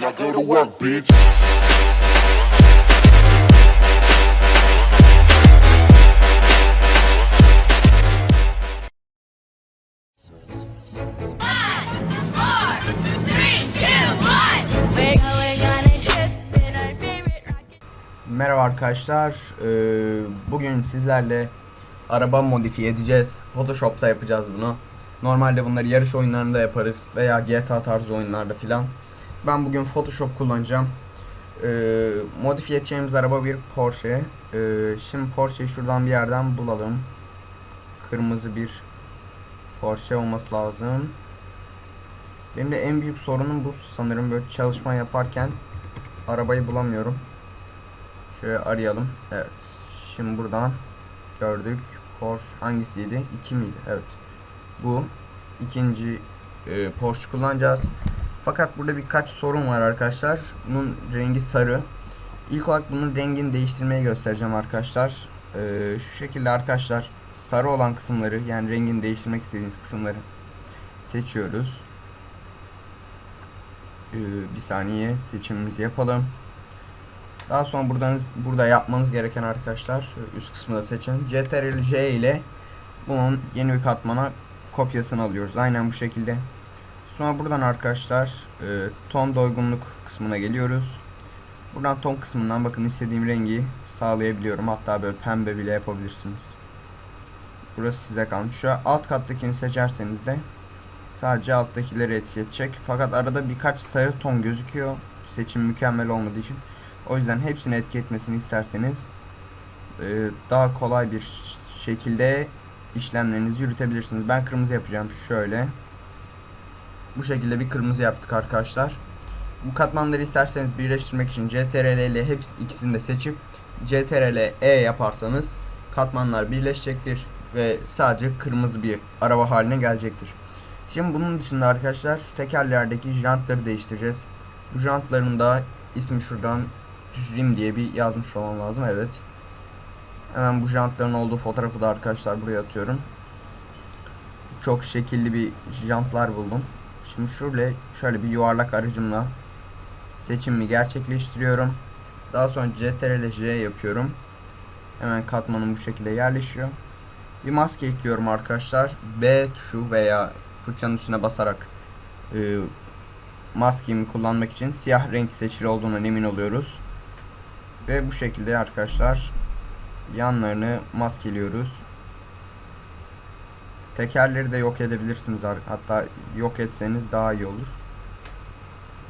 Now go to work, bitch. We're going on a trip in our favorite rocket. Merhaba arkadaşlar. Ee, bugün sizlerle araba modifiye edeceğiz. Photoshop'ta yapacağız bunu. Normalde bunları yarış oyunlarında yaparız veya GTA tarzı oyunlarda filan. Ben bugün Photoshop kullanacağım. Ee, modifiye edeceğimiz araba bir Porsche. Ee, şimdi Porsche'yi şuradan bir yerden bulalım. Kırmızı bir Porsche olması lazım. Benim de en büyük sorunum bu sanırım böyle çalışma yaparken arabayı bulamıyorum. Şöyle arayalım. Evet. Şimdi buradan gördük. Porsche hangisiydi? 2 miydi? Evet. Bu ikinci e, Porsche kullanacağız. Fakat burada birkaç sorun var arkadaşlar. Bunun rengi sarı. İlk olarak bunun rengini değiştirmeyi göstereceğim arkadaşlar. E, şu şekilde arkadaşlar sarı olan kısımları yani rengini değiştirmek istediğiniz kısımları seçiyoruz. E, bir saniye seçimimizi yapalım. Daha sonra buradan burada yapmanız gereken arkadaşlar üst kısmında seçin. Ctrl J ile bunun yeni bir katmana kopyasını alıyoruz. Aynen bu şekilde. Sonra buradan arkadaşlar e, ton doygunluk kısmına geliyoruz. Buradan ton kısmından bakın istediğim rengi sağlayabiliyorum. Hatta böyle pembe bile yapabilirsiniz. Burası size kalmış. Şu alt kattakini seçerseniz de sadece alttakileri etki edecek. Fakat arada birkaç sarı ton gözüküyor. Seçim mükemmel olmadığı için. O yüzden hepsini etki etmesini isterseniz e, daha kolay bir şekilde işlemlerinizi yürütebilirsiniz. Ben kırmızı yapacağım şöyle. Bu şekilde bir kırmızı yaptık arkadaşlar. Bu katmanları isterseniz birleştirmek için CTRL ile hepsi ikisini de seçip CTRL E yaparsanız katmanlar birleşecektir ve sadece kırmızı bir araba haline gelecektir. Şimdi bunun dışında arkadaşlar şu tekerlerdeki jantları değiştireceğiz. Bu jantların da ismi şuradan Rim diye bir yazmış olmam lazım. Evet. Hemen bu jantların olduğu fotoğrafı da arkadaşlar buraya atıyorum. Çok şekilli bir jantlar buldum. Şimdi şöyle şöyle bir yuvarlak aracımla seçimimi gerçekleştiriyorum. Daha sonra CTRL J yapıyorum. Hemen katmanım bu şekilde yerleşiyor. Bir maske ekliyorum arkadaşlar. B tuşu veya fırçanın üstüne basarak e, maskemi kullanmak için siyah renk seçili olduğundan emin oluyoruz. Ve bu şekilde arkadaşlar yanlarını maskeliyoruz. Tekerleri de yok edebilirsiniz. Hatta yok etseniz daha iyi olur.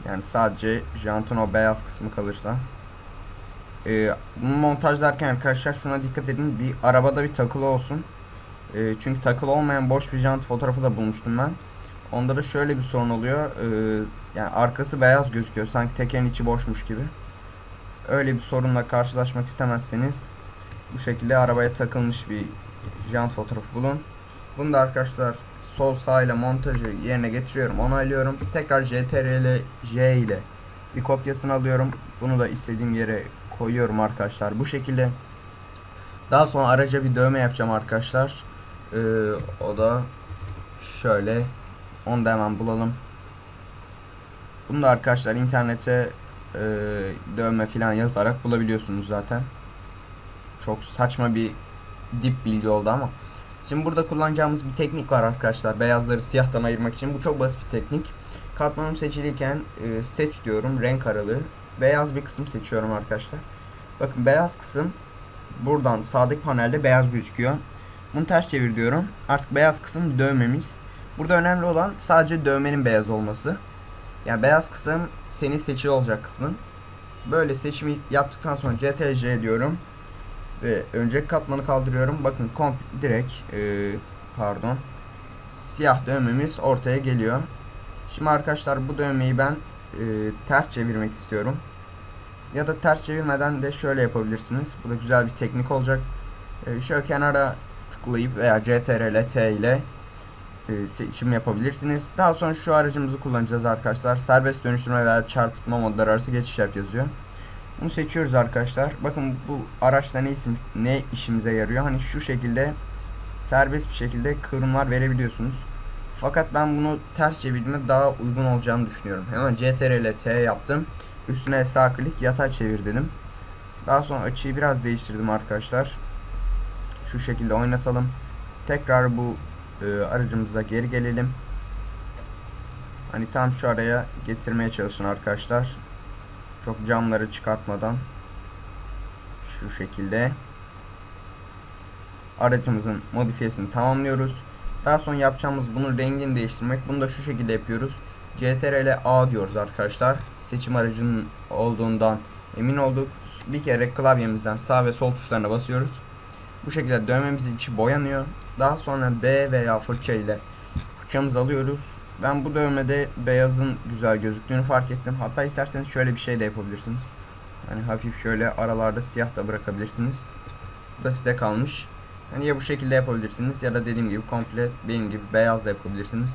Yani sadece jantın o beyaz kısmı kalırsa. Ee, bunu montajlarken arkadaşlar şuna dikkat edin. Bir arabada bir takılı olsun. Ee, çünkü takılı olmayan boş bir jant fotoğrafı da bulmuştum ben. Onda da şöyle bir sorun oluyor. Ee, yani arkası beyaz gözüküyor. Sanki tekerin içi boşmuş gibi. Öyle bir sorunla karşılaşmak istemezseniz bu şekilde arabaya takılmış bir jant fotoğrafı bulun. Bunu da arkadaşlar sol sağ ile montajı yerine getiriyorum, onaylıyorum. Tekrar CTRL J ile bir kopyasını alıyorum. Bunu da istediğim yere koyuyorum arkadaşlar. Bu şekilde daha sonra araca bir dövme yapacağım arkadaşlar. Ee, o da şöyle. Onu da hemen bulalım. Bunu da arkadaşlar internete e, dövme falan yazarak bulabiliyorsunuz zaten. Çok saçma bir dip bilgi oldu ama. Şimdi burada kullanacağımız bir teknik var arkadaşlar. Beyazları siyahtan ayırmak için. Bu çok basit bir teknik. Katmanım seçiliyken e, seç diyorum renk aralığı. Beyaz bir kısım seçiyorum arkadaşlar. Bakın beyaz kısım buradan sağdaki panelde beyaz gözüküyor. Bunu ters çevir diyorum. Artık beyaz kısım dövmemiz. Burada önemli olan sadece dövmenin beyaz olması. Yani beyaz kısım senin seçili olacak kısmın. Böyle seçimi yaptıktan sonra CTRL diyorum. Ve önceki katmanı kaldırıyorum. Bakın komp direkt e, pardon. Siyah dövmemiz ortaya geliyor. Şimdi arkadaşlar bu dövmeyi ben e, ters çevirmek istiyorum. Ya da ters çevirmeden de şöyle yapabilirsiniz. Bu da güzel bir teknik olacak. E, şöyle kenara tıklayıp veya CTRL T ile e, seçim yapabilirsiniz. Daha sonra şu aracımızı kullanacağız arkadaşlar. Serbest dönüştürme veya çarpıtma modları arası geçiş yap yazıyor. Bunu seçiyoruz arkadaşlar. Bakın bu araçta ne isim ne işimize yarıyor? Hani şu şekilde serbest bir şekilde kıvrımlar verebiliyorsunuz. Fakat ben bunu ters çevirdiğimde daha uygun olacağını düşünüyorum. Hemen CTRL T yaptım. Üstüne sağ klik yatay çevir dedim. Daha sonra açıyı biraz değiştirdim arkadaşlar. Şu şekilde oynatalım. Tekrar bu e, aracımıza geri gelelim. Hani tam şu araya getirmeye çalışın arkadaşlar. Çok camları çıkartmadan. Şu şekilde. Aracımızın modifiyesini tamamlıyoruz. Daha sonra yapacağımız bunun rengini değiştirmek. Bunu da şu şekilde yapıyoruz. CTRL A diyoruz arkadaşlar. Seçim aracının olduğundan emin olduk. Bir kere klavyemizden sağ ve sol tuşlarına basıyoruz. Bu şekilde dövmemizin içi boyanıyor. Daha sonra B veya fırça ile fırçamızı alıyoruz. Ben bu dövmede beyazın güzel gözüktüğünü fark ettim. Hatta isterseniz şöyle bir şey de yapabilirsiniz. Hani hafif şöyle aralarda siyah da bırakabilirsiniz. Bu da size kalmış. Hani ya bu şekilde yapabilirsiniz ya da dediğim gibi komple benim gibi beyaz da yapabilirsiniz.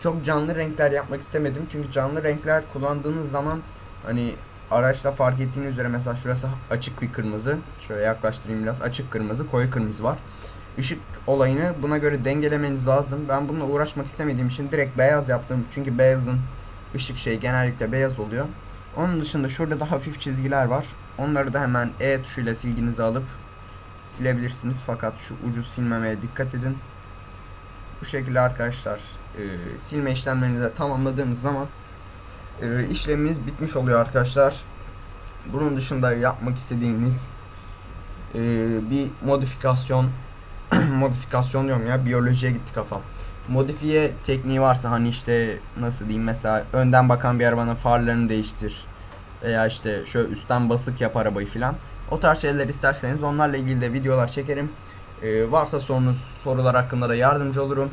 Çok canlı renkler yapmak istemedim çünkü canlı renkler kullandığınız zaman hani araçta fark ettiğiniz üzere mesela şurası açık bir kırmızı. Şöyle yaklaştırayım biraz. Açık kırmızı, koyu kırmızı var. Işık olayını buna göre dengelemeniz lazım. Ben bununla uğraşmak istemediğim için direkt beyaz yaptım. Çünkü beyazın ışık şeyi genellikle beyaz oluyor. Onun dışında şurada da hafif çizgiler var. Onları da hemen E tuşuyla silginizi alıp silebilirsiniz. Fakat şu ucu silmemeye dikkat edin. Bu şekilde arkadaşlar e, silme işlemlerini de tamamladığımız zaman e, işlemimiz bitmiş oluyor arkadaşlar. Bunun dışında yapmak istediğiniz e, bir modifikasyon modifikasyon diyorum ya biyolojiye gitti kafam. Modifiye tekniği varsa hani işte nasıl diyeyim mesela önden bakan bir arabanın farlarını değiştir veya işte şöyle üstten basık yap arabayı filan. O tarz şeyler isterseniz onlarla ilgili de videolar çekerim. Ee, varsa sorunuz sorular hakkında da yardımcı olurum.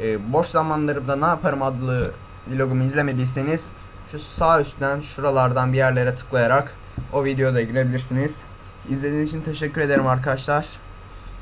Ee, boş zamanlarımda ne yaparım adlı vlogumu izlemediyseniz şu sağ üstten şuralardan bir yerlere tıklayarak o videoda girebilirsiniz. İzlediğiniz için teşekkür ederim arkadaşlar.